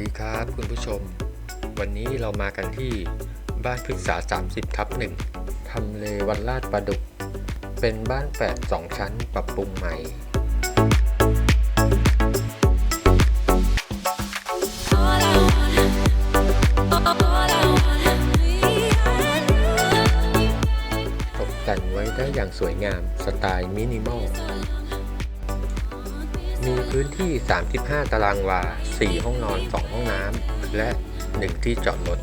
ดีครับคุณผู้ชม วันนี้เรามากันที่บ้านพฤกษา 30ทับหนึ่งทำเลวันลาดประดุก เป็นบ้านแฝดสองชั้นปรับปรุงใหม่ ตกแต่งไว้ได้อย่างสวยงามสไตล์มินิมอล มีพื้นที่ 35 ตารางวา 4 ห้องนอน 2 ห้องน้ำ และ 1 ที่จอดรถ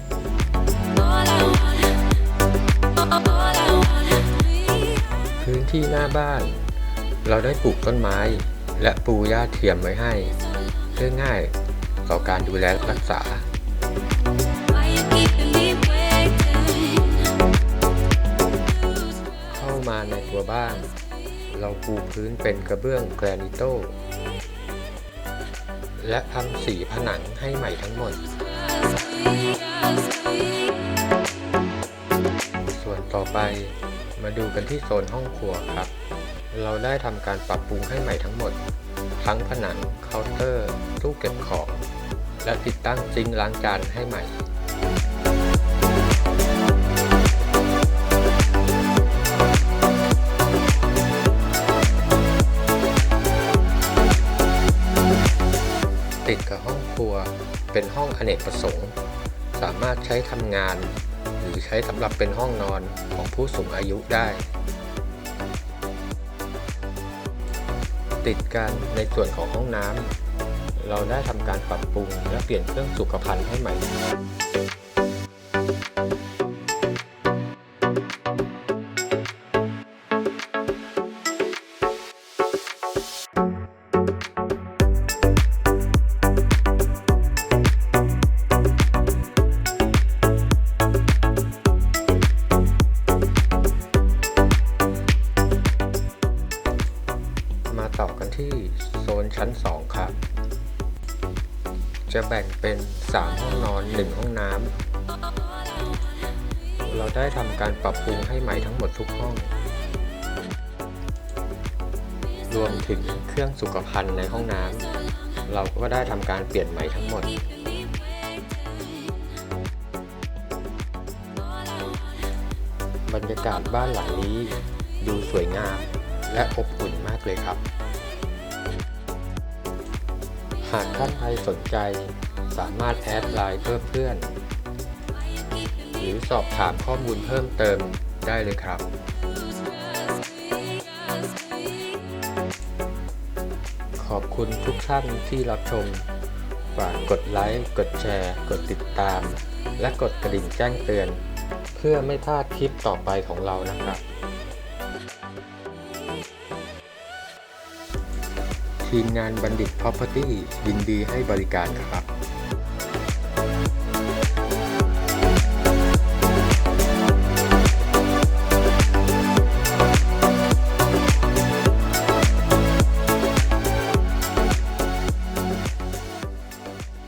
พื้นที่หน้าบ้าน เราได้ปลูกต้นไม้ และปูหญ้าเทียมไว้ให้ เพื่อง่ายต่อการดูแลรักษาเข้ามาในตัวบ้าน เราปูพื้นเป็นกระเบื้องแกรนิโต และทำสีผนังให้ใหม่ทั้งหมด ส่วนต่อไปมาดูกันที่โซนห้องครัวครับ เราได้ทำการปรับปรุงให้ใหม่ทั้งหมด ทั้งผนังเคาน์เตอร์ ตู้เก็บของ และติดตั้งซิงค์ล้างจานให้ใหม่ ครัว เป็นห้องอเนกประสงค์ สามารถใช้ทำงาน หรือใช้สำหรับเป็นห้องนอนของผู้สูงอายุได้ ติดกันในส่วนของห้องน้ำเราได้ทำการปรับปรุงและเปลี่ยนเครื่องสุขภัณฑ์ให้ใหม่ มาต่อกันที่โซนชั้น 2 ครับ จะแบ่งเป็น 3 ห้องนอน 1 ห้องน้ำ เราได้ทำการปรับปรุงให้ใหม่ทั้งหมดทุกห้อง รวมถึงเครื่องสุขภัณฑ์ในห้องน้ำ เราก็ได้ทำการเปลี่ยนใหม่ทั้งหมดบรรยากาศบ้านหลังนี้ดูสวยงาม และอบอุ่นมากเลยครับ หากท่านใดสนใจสามารถแอดไลน์เพิ่มเพื่อน หรือสอบถามข้อมูลเพิ่มเติมได้เลยครับ ขอบคุณทุกท่านที่รับชมฝากกดไลค์ กดแชร์ กดติดตาม และกดกระดิ่งแจ้งเตือน เพื่อไม่พลาดคลิปต่อไปของเรานะครับ ทีมงานบัณฑิต Property ยินดีให้บริการครับ